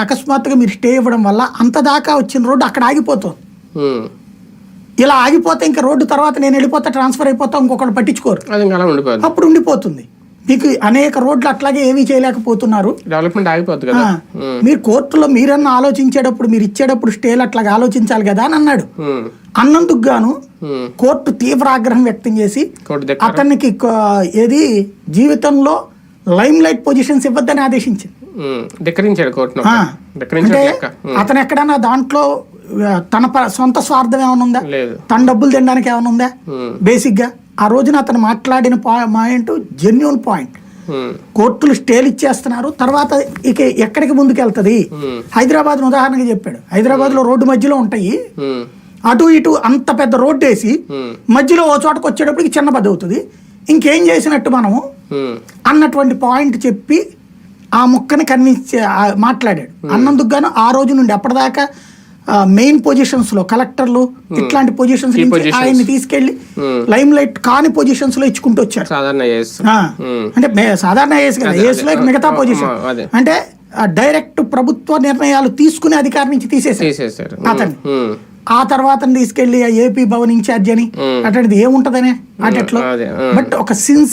అకస్మాత్తుగా మీరు స్టే ఇవ్వడం వల్ల అంత దాకా వచ్చిన రోడ్డు అక్కడ ఆగిపోతుంది. ఇలా ఆగిపోతే ఇంకా రోడ్డు తర్వాత నేను వెళ్ళిపోతా ట్రాన్స్ఫర్ అయిపోతా ఇంకొకటి పట్టించుకోరు అప్పుడు ఉండిపోతుంది మీకు అనేక రోడ్లు అట్లాగే ఏమీ చేయలేకపోతున్నారు డెవలప్మెంట్ ఆగిపోద్ది ఆ, కదా. మీరు కోర్టులో మీరన్నా ఆలోచించేటప్పుడు మీరు ఇచ్చేటప్పుడు స్టేలు అట్లాగా ఆలోచించాలి కదా అని అన్నాడు. అన్నందుకు గాను. కోర్టు తీవ్ర ఆగ్రహం వ్యక్తం చేసి అతనికి ఏది జీవితంలో లైమ్ లైట్ పొజిషన్స్ ఇవ్వద్దని ఆదేశించింది. ధిక్కరించాడు అంటే. అతను ఎక్కడన్నా దాంట్లో తన సొంత స్వార్థం ఏమైనా ఉందా తన డబ్బులు తినడానికి ఏమైనా ఉందా. బేసిక్గా ఆ రోజున అతను మాట్లాడిన పాయింట్ జెన్యున్ పాయింట్. కోర్టులు స్టేలు ఇచ్చేస్తున్నారు తర్వాత ఇక ఎక్కడికి ముందుకెళ్తది. హైదరాబాద్ ఉదాహరణగా చెప్పాడు హైదరాబాద్లో రోడ్డు మధ్యలో ఉంటాయి. అటు ఇటు అంత పెద్ద రోడ్డు వేసి. మధ్యలో ఓ చోటకు వచ్చేటప్పటికి చిన్న అవుతుంది ఇంకేం చేసినట్టు మనము. అన్నటువంటి పాయింట్ చెప్పి ఆ ముక్కని కన్విన్స్ మాట్లాడాడు అన్నందుకు గాను ఆ రోజు నుండి అప్పటిదాకా మెయిన్ పొజిషన్స్లో కలెక్టర్లు ఇట్లాంటి పొజిషన్స్. ఆయన్ని తీసుకెళ్ళి Hmm. లైమ్ లైట్ కాని పొజిషన్స్లో ఇచ్చుకుంటూ వచ్చారు. అంటే సాధారణ ఏస్ కదా అదే, ఏస్లో. మిగతా పొజిషన్. అంటే డైరెక్ట్ ప్రభుత్వ నిర్ణయాలు తీసుకునే అధికారం నుంచి తీసేసారు అతన్ని. ఆ తర్వాత తీసుకెళ్ళి ఏపీ భవన్ ఇన్ఛార్జ్ అని Hmm. అటువంటిది ఏముంటదనే అటట్లో. బట్ ఒక సిన్స్